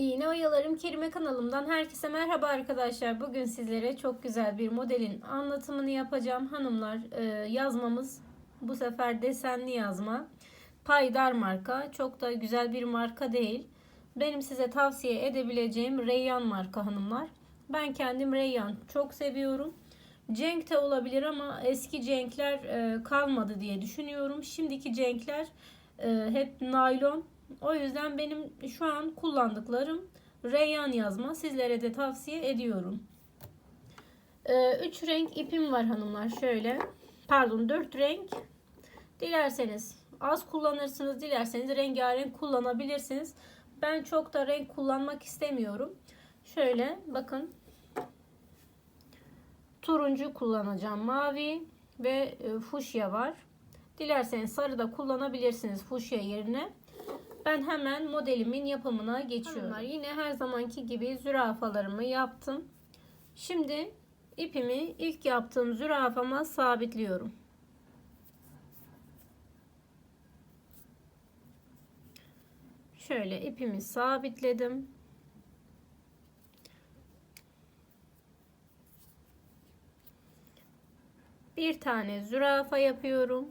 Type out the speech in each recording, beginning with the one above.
İğne Oyalarım Kerime kanalımdan herkese merhaba arkadaşlar. Bugün sizlere çok güzel bir modelin anlatımını yapacağım. Hanımlar e, yazmamız bu sefer desenli yazma. Paydar marka. Çok da güzel bir marka değil. Benim size tavsiye edebileceğim Reyyan marka hanımlar. Ben kendim Reyyan çok seviyorum. Cenk de olabilir ama eski cenkler e, kalmadı diye düşünüyorum. Şimdiki cenkler e, hep naylon. O yüzden benim şu an kullandıklarım Reyyan yazma. Sizlere de tavsiye ediyorum. 3 renk ipim var hanımlar. Şöyle. Pardon 4 renk. Dilerseniz az kullanırsınız. Dilerseniz rengarenk kullanabilirsiniz. Ben çok da renk kullanmak istemiyorum. Şöyle bakın. Turuncu kullanacağım. Mavi ve fuşya var. Dilerseniz sarı da kullanabilirsiniz fuşya yerine. Ben hemen modelimin yapımına geçiyorum. Hanımlar, yine her zamanki gibi zürafalarımı yaptım. Şimdi ipimi ilk yaptığım zürafama sabitliyorum. Şöyle ipimi sabitledim. Bir tane zürafa yapıyorum.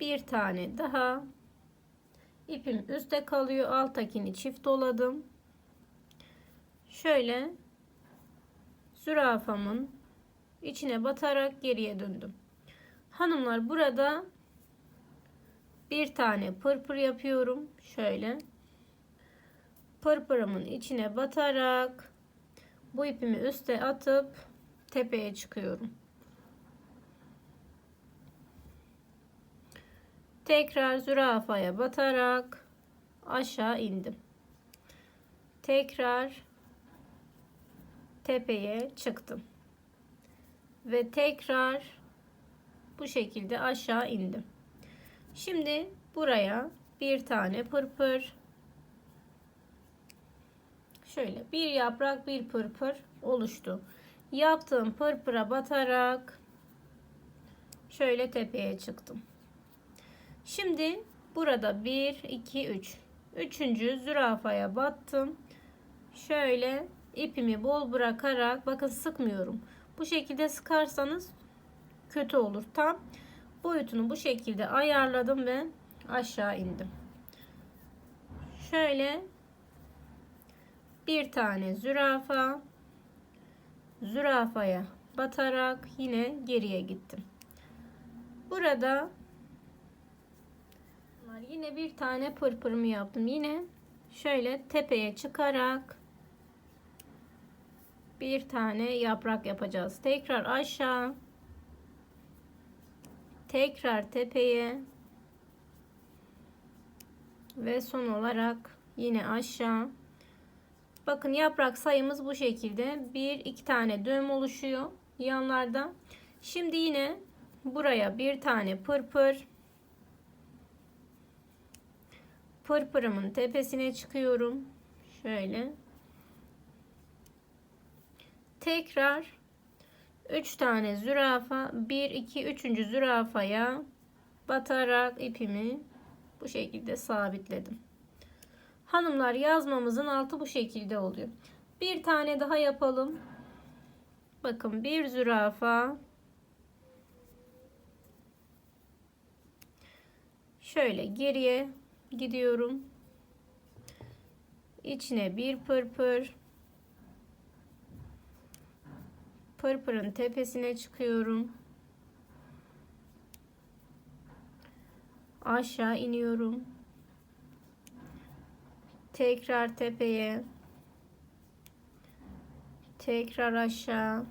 Bir tane daha. İpim üstte kalıyor. Alttakini çift doladım. Şöyle zürafamın içine batarak geriye döndüm. Hanımlar burada bir tane pırpır yapıyorum. Şöyle pırpırımın içine batarak bu ipimi üste atıp tepeye çıkıyorum Tekrar zürafaya batarak aşağı indim. Tekrar tepeye çıktım. Ve tekrar bu şekilde aşağı indim. Şimdi buraya bir tane pırpır şöyle bir yaprak bir pırpır oluştu. Yaptığım pırpıra batarak şöyle tepeye çıktım. Şimdi burada 1, 2, 3. Üçüncü zürafaya battım. Şöyle ipimi bol bırakarak bakın sıkmıyorum. Bu şekilde sıkarsanız kötü olur. Tam boyutunu bu şekilde ayarladım ve aşağı indim. Şöyle bir tane zürafa zürafaya batarak yine geriye gittim. Burada Yine bir tane pırpırımı yaptım. Yine şöyle tepeye çıkarak bir tane yaprak yapacağız. Tekrar aşağı. Tekrar tepeye. Ve son olarak yine aşağı. Bakın yaprak sayımız bu şekilde. Bir iki tane düğüm oluşuyor yanlarda. Şimdi yine buraya bir tane pırpır pırpırımın tepesine çıkıyorum. Şöyle. Tekrar 3 tane zürafa 1 2 3. zürafaya batarak ipimi bu şekilde sabitledim. Hanımlar yazmamızın altı bu şekilde oluyor. Bir tane daha yapalım. Bakın bir zürafa şöyle geriye gidiyorum. İçine bir pırpır. Pırpırın tepesine çıkıyorum. Aşağı iniyorum. Tekrar tepeye. Tekrar aşağı.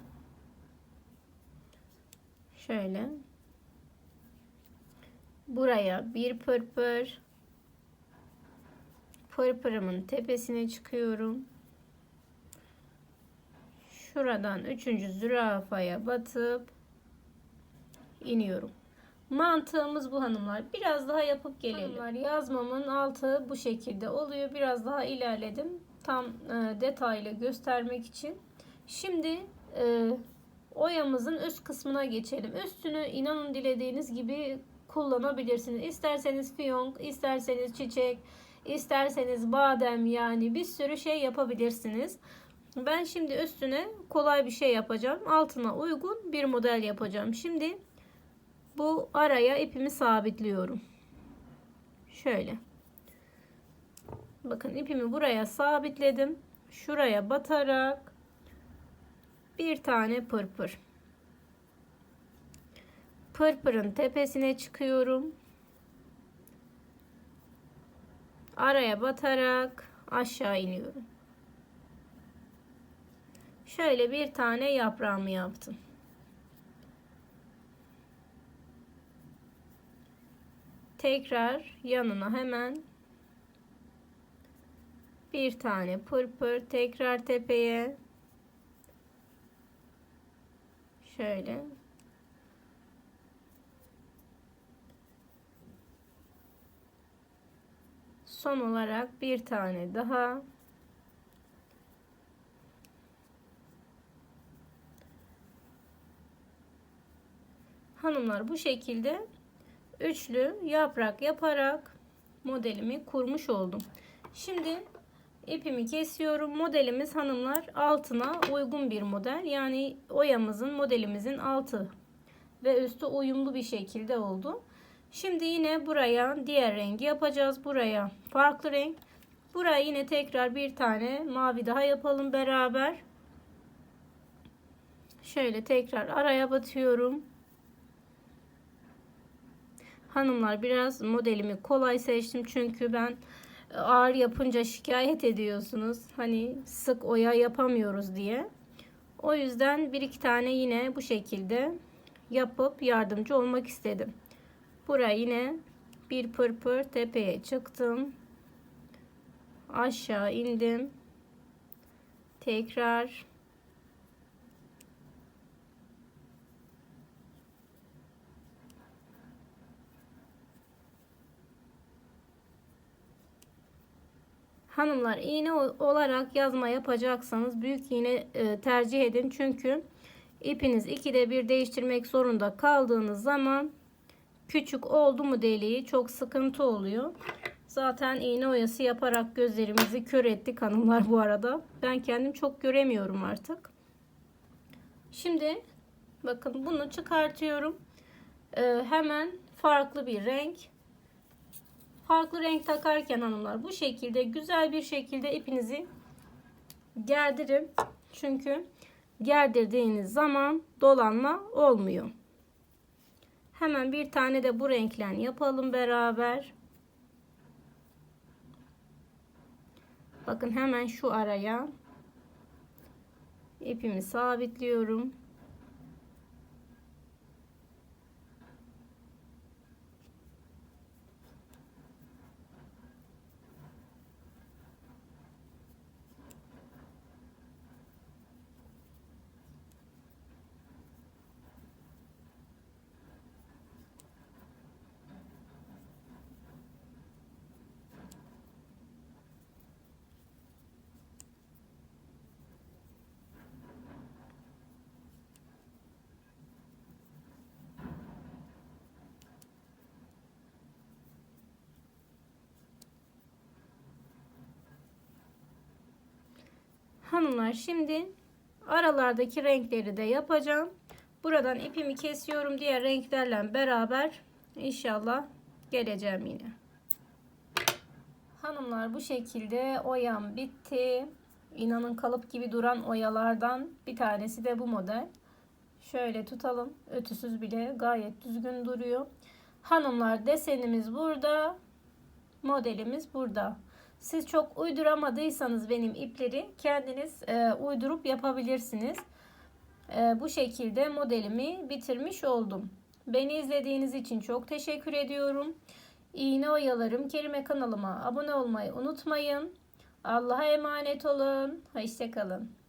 Şöyle. Buraya bir pırpır pırpırımın tepesine çıkıyorum. Şuradan üçüncü zürafaya batıp iniyorum. Mantığımız bu hanımlar. Biraz daha yapıp gelelim. Hanımlar yazmamın altı bu şekilde oluyor. Biraz daha ilerledim. Tam e, detaylı göstermek için. Şimdi e, oyamızın üst kısmına geçelim. Üstünü inanın dilediğiniz gibi kullanabilirsiniz. İsterseniz fiyonk, isterseniz çiçek, isterseniz badem yani bir sürü şey yapabilirsiniz. Ben şimdi üstüne kolay bir şey yapacağım. Altına uygun bir model yapacağım. Şimdi bu araya ipimi sabitliyorum. Şöyle. Bakın ipimi buraya sabitledim. Şuraya batarak bir tane pırpır. Pırpırın tepesine çıkıyorum. Araya batarak aşağı iniyorum. Şöyle bir tane yaprağımı yaptım. Tekrar yanına hemen bir tane pırpır tekrar tepeye şöyle son olarak bir tane daha hanımlar bu şekilde üçlü yaprak yaparak modelimi kurmuş oldum. Şimdi ipimi kesiyorum. Modelimiz hanımlar altına uygun bir model. Yani oyamızın modelimizin altı ve üstü uyumlu bir şekilde oldu. Şimdi yine buraya diğer rengi yapacağız. Buraya farklı renk. Buraya yine tekrar bir tane mavi daha yapalım beraber. Şöyle tekrar araya batıyorum. Hanımlar biraz modelimi kolay seçtim çünkü ben ağır yapınca şikayet ediyorsunuz. Hani sık oya yapamıyoruz diye. O yüzden bir iki tane yine bu şekilde yapıp yardımcı olmak istedim. Buraya yine bir pırpır tepeye çıktım. Aşağı indim. Tekrar Hanımlar iğne olarak yazma yapacaksanız büyük iğne e, tercih edin. Çünkü ipiniz ikide bir değiştirmek zorunda kaldığınız zaman küçük oldu mu deliği çok sıkıntı oluyor. Zaten iğne oyası yaparak gözlerimizi kör ettik hanımlar bu arada. Ben kendim çok göremiyorum artık. Şimdi bakın bunu çıkartıyorum. Ee, hemen farklı bir renk. Farklı renk takarken hanımlar bu şekilde güzel bir şekilde ipinizi gerdirin. Çünkü gerdirdiğiniz zaman dolanma olmuyor. Hemen bir tane de bu renklen yapalım beraber. Bakın hemen şu araya ipimi sabitliyorum. Hanımlar şimdi aralardaki renkleri de yapacağım. Buradan ipimi kesiyorum. Diğer renklerle beraber inşallah geleceğim yine. Hanımlar bu şekilde oyam bitti. İnanın kalıp gibi duran oyalardan bir tanesi de bu model. Şöyle tutalım. Ötüsüz bile gayet düzgün duruyor. Hanımlar desenimiz burada. Modelimiz burada. Siz çok uyduramadıysanız benim ipleri kendiniz e, uydurup yapabilirsiniz. E, bu şekilde modelimi bitirmiş oldum. Beni izlediğiniz için çok teşekkür ediyorum. İğne oyalarım Kerime kanalıma abone olmayı unutmayın. Allah'a emanet olun. Hoşçakalın.